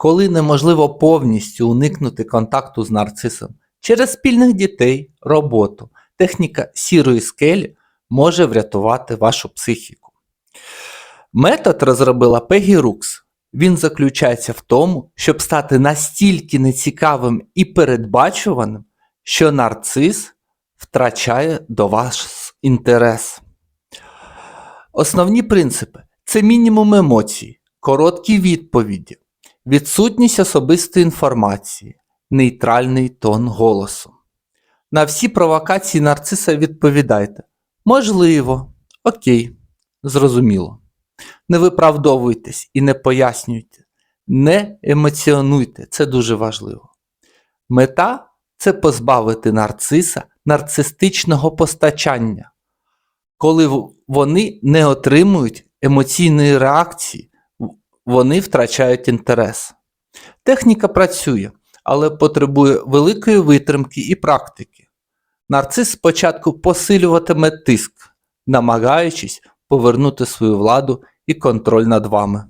коли неможливо повністю уникнути контакту з нарцисом через спільних дітей, роботу, техніка сірої скелі може врятувати вашу психіку. Метод розробила Пегі Рукс. Він заключається в тому, щоб стати настільки нецікавим і передбачуваним, що нарцис втрачає до вас інтерес. Основні принципи це мінімум емоцій, короткі відповіді, відсутність особистої інформації, нейтральний тон голосу. На всі провокації нарциса відповідайте. Можливо, окей, зрозуміло. Не виправдовуйтесь і не пояснюйте, не емоціонуйте, це дуже важливо. Мета це позбавити нарциса нарцистичного постачання, коли вони не отримують емоційної реакції, вони втрачають інтерес. Техніка працює, але потребує великої витримки і практики. Нарцис спочатку посилюватиме тиск, намагаючись повернути свою владу і контроль над вами.